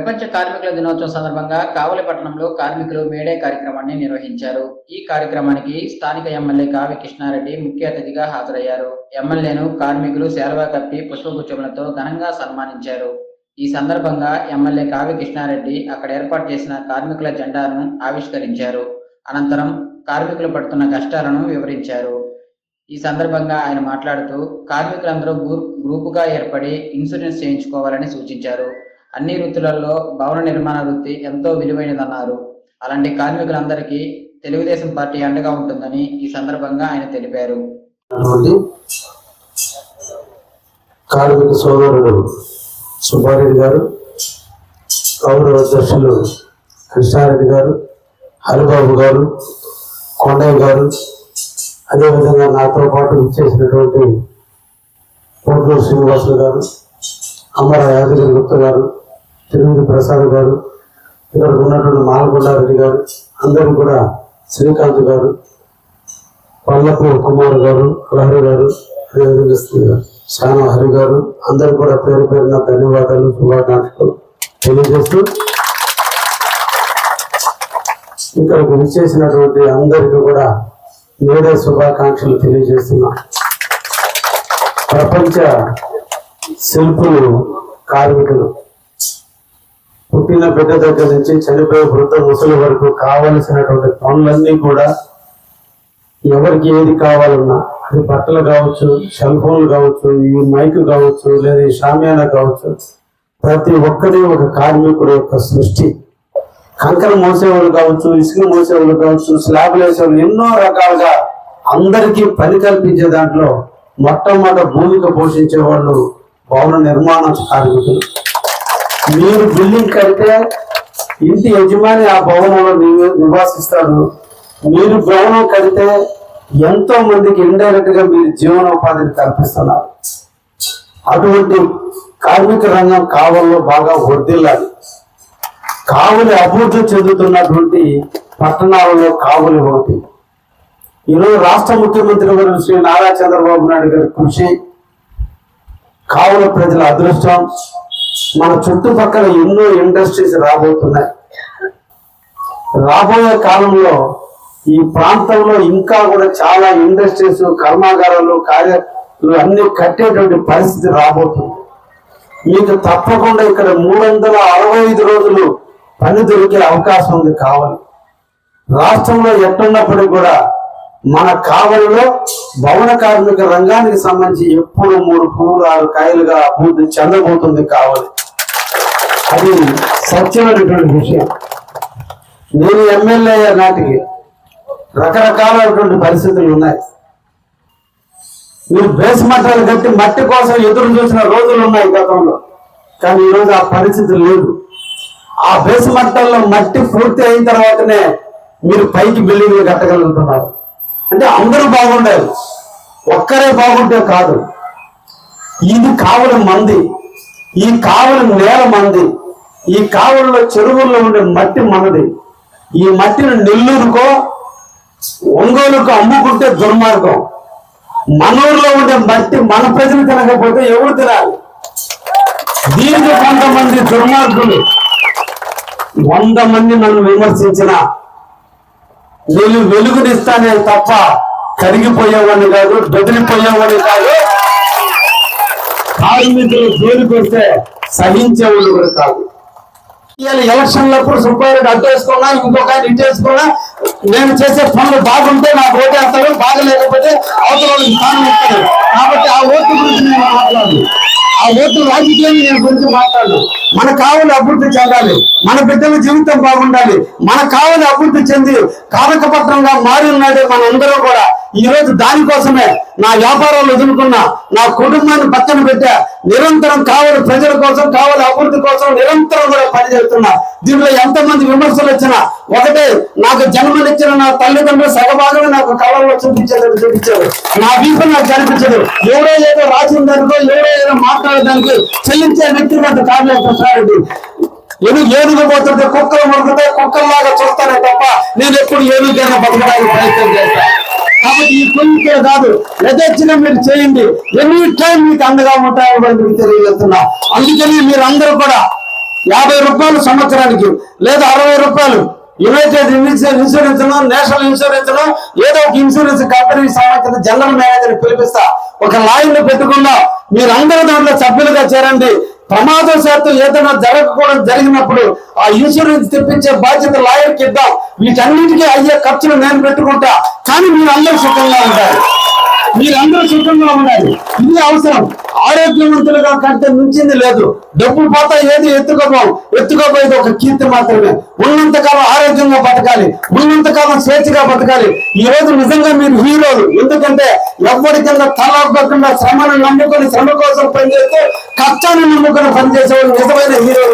ప్రపంచ కార్మికుల దినోత్సవం సందర్భంగా కావలిపట్నంలో కార్మికులు మేడే కార్యక్రమాన్ని నిర్వహించారు. ఈ కార్యక్రమానికి స్థానిక ఎమ్మెల్యే కావి కృష్ణారెడ్డి ముఖ్య అతిథిగా హాజరయ్యారు. ఎమ్మెల్యేను కార్మికులు శాల్వా కప్పి పుష్పగుచ్చములతో ఘనంగా సన్మానించారు. ఈ సందర్భంగా ఎమ్మెల్యే కావి కృష్ణారెడ్డి అక్కడ ఏర్పాటు చేసిన కార్మికుల జెండాను ఆవిష్కరించారు. అనంతరం కార్మికులు పడుతున్న కష్టాలను వివరించారు. ఈ సందర్భంగా ఆయన మాట్లాడుతూ కార్మికులందరూ గ్రూప్ గ్రూపుగా ఏర్పడి ఇన్సూరెన్స్ చేయించుకోవాలని సూచించారు. అన్ని వృత్తులలో భవన నిర్మాణ వృత్తి ఎంతో విలువైనదన్నారు. అలాంటి కార్మికులందరికీ తెలుగుదేశం పార్టీ అండగా ఉంటుందని ఈ సందర్భంగా ఆయన తెలిపారు. కార్మిక సోదరుడు సుబ్బారెడ్డి గారు గౌరవ అధ్యక్షులు కృష్ణారెడ్డి గారు హరిబాబు గారు కొండయ్య గారు అదేవిధంగా నాతో పాటు ఇచ్చేసినటువంటి కోటూరు శ్రీనివాసులు గారు అమర యాదగిరి గుప్త గారు తిరుమతి ప్రసాద్ గారు ఇక్కడ ఉన్నటువంటి మాలకొండారెడ్డి గారు అందరూ కూడా శ్రీకాంత్ గారు పల్లపు కుమార్ గారు లహరి గారు అదేవిధంగా శాన హరి గారు అందరూ కూడా పేరు పేరున ధన్యవాదాలు శుభాకాంక్షలు తెలియజేస్తూ ఇక్కడికి విచ్చేసినటువంటి అందరికీ కూడా మేడే శుభాకాంక్షలు తెలియజేస్తున్నా. ప్రపంచ శిల్పులు కార్మికులు పుట్టిన బిడ్డ దగ్గర నుంచి చనిపోయే వృద్ధ ముసలి వరకు కావలసినటువంటి పనులన్నీ కూడా ఎవరికి ఏది కావాలన్నా అది బట్టలు కావచ్చు సెల్ ఫోన్లు కావచ్చు ఈ మైక్ కావచ్చు లేదా ఈ షామియానా కావచ్చు ప్రతి ఒక్కరి ఒక కార్మికుడు యొక్క సృష్టి. కంకర మోసేవాళ్ళు కావచ్చు ఇసుక మోసేవాళ్ళు కావచ్చు స్లాబ్లు వేసేవాళ్ళు ఎన్నో రకాలుగా అందరికీ పని కల్పించే దాంట్లో మొట్టమొదటి భూమిక పోషించే వాళ్ళు భవన నిర్మాణ కార్మికులు. మీరు బిల్డింగ్ కడితే ఇంటి యజమాని ఆ భవనంలో ని- నివాసిస్తాడు మీరు భవనం కడితే ఎంతో మందికి ఇండైరెక్ట్గా మీరు జీవనోపాధిని కల్పిస్తున్నారు. అటువంటి కార్మిక రంగం కావల్లో బాగా వర్దిల్లాలి కావులి అభివృద్ధి చెందుతున్నటువంటి పట్టణాలలో కావులు ఒకటి. ఈరోజు రాష్ట్ర ముఖ్యమంత్రి గారు శ్రీ నారా చంద్రబాబు నాయుడు గారి కృషి కావుల ప్రజల అదృష్టం. మన చుట్టుపక్కల ఎన్నో ఇండస్ట్రీస్ రాబోతున్నాయి. రాబోయే కాలంలో ఈ ప్రాంతంలో ఇంకా కూడా చాలా ఇండస్ట్రీస్ కర్మాగారాలు కార్యాలు అన్ని కట్టేటువంటి పరిస్థితి రాబోతుంది. మీకు తప్పకుండా ఇక్కడ మూడు వందల అరవై ఐదు రోజులు పని దొరికే అవకాశం ఉంది కావాలి. రాష్ట్రంలో ఎట్టున్నప్పటికీ కూడా మన కావలిలో భవన కార్మిక రంగానికి సంబంధించి ఎప్పుడు మూడు పువ్వులు ఆరు కాయలుగా అభివృద్ధి చెందబోతుంది కావాలి. అది సత్యమైనటువంటి విషయం. నేను ఎమ్మెల్యే అయ్యే నాటికి రకరకాలైనటువంటి పరిస్థితులు ఉన్నాయి. మీరు బేస్ మట్టాలు కట్టి మట్టి కోసం ఎదురు చూసిన రోజులు ఉన్నాయి గతంలో. కానీ ఈరోజు ఆ పరిస్థితి లేదు. ఆ బేస్ మట్టాల్లో మట్టి పూర్తి అయిన తర్వాతనే మీరు పైకి బిల్డింగ్లు కట్టగలుగుతున్నారు. అంటే అందరూ బాగుండాలి ఒక్కరే బాగుంటే కాదు. ఇది కావలి మంది. ఈ కావలి నేల మంది. ఈ కావలిలో చెరువుల్లో ఉండే మట్టి మనది. ఈ మట్టిని నెల్లూరుకో ఒంగోలుకు అమ్ముకుంటే దుర్మార్గం. మన ఊర్లో ఉండే మట్టి మన ప్రజలు తినకపోతే ఎవరు తినాలి? దీనికి కొంతమంది దుర్మార్గులు. వంద మంది నన్ను విమర్శించిన నేను వెలుగునిస్తానే తప్ప కరిగిపోయేవాడిని కాదు బెదిరిపోయేవాడిని కాదు. కార్మికులు పేరుకొస్తే సహించేవాళ్ళు కూడా కాదు. ఇవాళ ఎలక్షన్లప్పుడు సుబ్బారెడ్డి అడ్డేసుకున్నా ఇంకొక ఆయన ఇటు వేసుకున్నా నేను చేసే పనులు బాగుంటే నాకు ఓటేస్తాడు బాగలేకపోతే అవతల వాళ్ళకి కాబట్టి ఆ ఓటు గురించి నేను మాట్లాడు ఆ ఓట్లు రాజకీయం నేను గురించి మాట్లాడు మన కావులు అభివృద్ధి చెందాలి. మన బిడ్డల జీవితం బాగుండాలి. మన కావులు అభివృద్ధి చెంది కారకపత్రంగా మారి ఉన్నాడే మనందరూ కూడా. ఈ రోజు దానికోసమే నా వ్యాపారాలు వదులుకున్నా నా కుటుంబాన్ని పక్కన పెట్టా. నిరంతరం కావాలి ప్రజల కోసం కావాలి అభివృద్ధి కోసం నిరంతరం కూడా పనిచేస్తున్నా. దీనిలో ఎంతమంది విమర్శలు వచ్చినా ఒకటి నాకు జన్మనిచ్చిన నా తల్లిదండ్రులు సగభాగం నాకు కళల్లో చూపించేటట్టు చూపించారు. నా వీపు నాకు కనిపించదు. ఎవరో ఏదో రాసిన దానికో ఎవరో ఏదో మాట్లాడడానికి చెల్లించే వ్యక్తి నాకు కావ్య కృష్ణారెడ్డి. ఏనుగు పోతుంటే కుక్కలు మురుగుతే కుక్కల్లాగా చూస్తానే తప్ప నేను ఎప్పుడు ఏనుగైనా బతకడానికి ప్రయత్నం చేస్తాను కాబట్టి ఈ కోరిక కాదు యథేచ్ఛగా మీరు చేయండి. ఎనీ టైం మీకు అండగా ఉంటాయని మీకు తెలియజేస్తున్నా. అందుకని మీరు అందరూ కూడా యాభై రూపాయలు సంవత్సరానికి లేదా అరవై రూపాయలు యునైటెడ్ ఇన్సూరెన్స్ నేషనల్ ఇన్సూరెన్స్ ఏదో ఒక ఇన్సూరెన్స్ కంపెనీ సంబంధించిన జనరల్ మేనేజర్ పిలిపిస్తా. ఒక లాయర్ లాయర్ని పెట్టుకున్నా మీరందరూ దాంట్లో సభ్యులుగా చేరండి. ప్రమాదవశాత్తు ఏదైనా జరగకూడదు జరిగినప్పుడు ఆ ఇన్సూరెన్స్ తెప్పించే బాధ్యత లాయర్కి ఇద్దాం. వీటన్నిటికీ అయ్యే ఖర్చులు నేను పెట్టుకుంటా. కానీ మీరు అందరూ సుఖంగా ఉంటారు మీరందరూ సుఖంగా ఉండాలి. ఇది అవసరం. ఆరోగ్యవంతులుగా కంటే మించింది లేదు. డబ్బు పోతా ఏది ఎత్తుకోపోం ఎత్తుకోపోయేది ఒక కీర్తి మాత్రమే. ఉన్నంతకాలం ఆరోగ్యంగా బతకాలి. ఉన్నంతకాలం స్వేచ్ఛగా బతకాలి. ఈ రోజు నిజంగా మీరు హీరోలు. ఎందుకంటే ఎవరి కింద తల శ్రమను నమ్ముకొని శ్రమ కోసం పనిచేస్తే కష్టాన్ని నమ్ముకొని పనిచేసేవాళ్ళు నిజమైన హీరోలు.